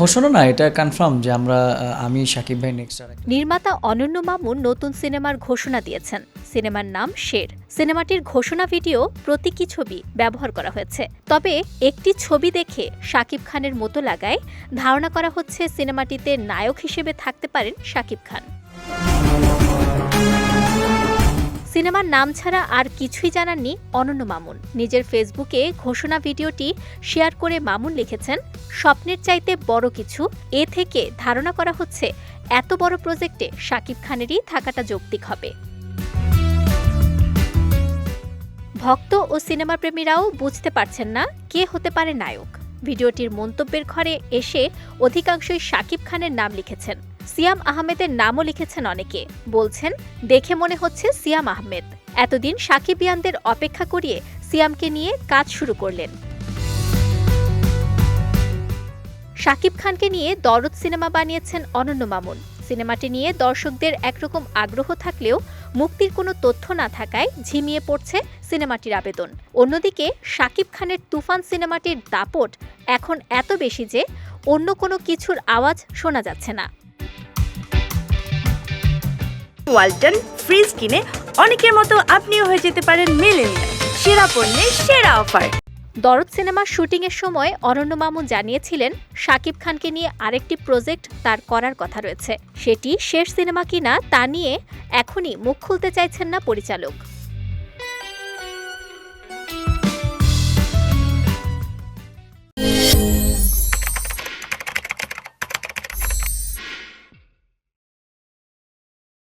ঘোষণা না, এটা কনফার্ম যে আমরা আমি, সাকিব ভাই নির্মাতা অনন্য মামুন নতুন সিনেমার ঘোষণা দিয়েছেন। সিনেমার নাম শের। সিনেমাটির ঘোষণা ভিডিও প্রতীকী ছবি ব্যবহার করা হয়েছে। তবে একটি ছবি দেখে শাকিব খানের মতো লাগায়, ধারণা করা হচ্ছে সিনেমাটিতে নায়ক হিসেবে থাকতে পারেন শাকিব খান। সিনেমার নাম ছাড়া আর কিছুই জানাননি অনন্য মামুন। নিজের ফেসবুকে ঘোষণা ভিডিওটি শেয়ার করে মামুন লিখেছেন, স্বপ্নের চাইতে বড় কিছু, এ থেকে ধারণা করা হচ্ছে এত বড় প্রজেক্টে শাকিব খানেরই থাকাটা যৌক্তিক হবে। ভক্ত ও সিনেমা প্রেমীরাও বুঝতে পারছেন না কে হতে পারে নায়ক। ভিডিওটির মন্তব্যের ঘরে এসে অধিকাংশই শাকিব খানের নাম লিখেছেন। সিয়াম আহমেদের নামও লিখেছেন অনেকে। বলছেন, দেখে মনে হচ্ছে সিয়াম আহমেদ। এতদিন সাকিবিয়ানদের অপেক্ষা করিয়ে সিয়ামকে নিয়ে কাজ শুরু করলেন। শাকিব খানকে নিয়ে দরদ সিনেমা বানিয়েছেন অনন্য মামুন। সিনেমাটি নিয়ে দর্শকদের একরকম আগ্রহ থাকলেও মুক্তির কোনো তথ্য না থাকায় ঝিমিয়ে পড়ছে সিনেমাটির আবেদন। অন্যদিকে শাকিব খানের তুফান সিনেমাটির দাপট এখন এত বেশি যে অন্য কোনো কিছুর আওয়াজ শোনা যাচ্ছে না। ওয়ালটন ফ্রিজ কিনে অনেকের মতো আপনিও হয়ে যেতে পারেন মেলেনিয়া সেরা পণ্যের সেরা অফার। দরদ সিনেমার শুটিংয়ের সময় অরণ্য মামু জানিয়েছিলেন শাকিব খানকে নিয়ে আরেকটি প্রজেক্ট তার করার কথা রয়েছে। সেটি শেষ সিনেমা কিনা তা নিয়ে এখনই মুখ খুলতে চাইছেন না পরিচালক।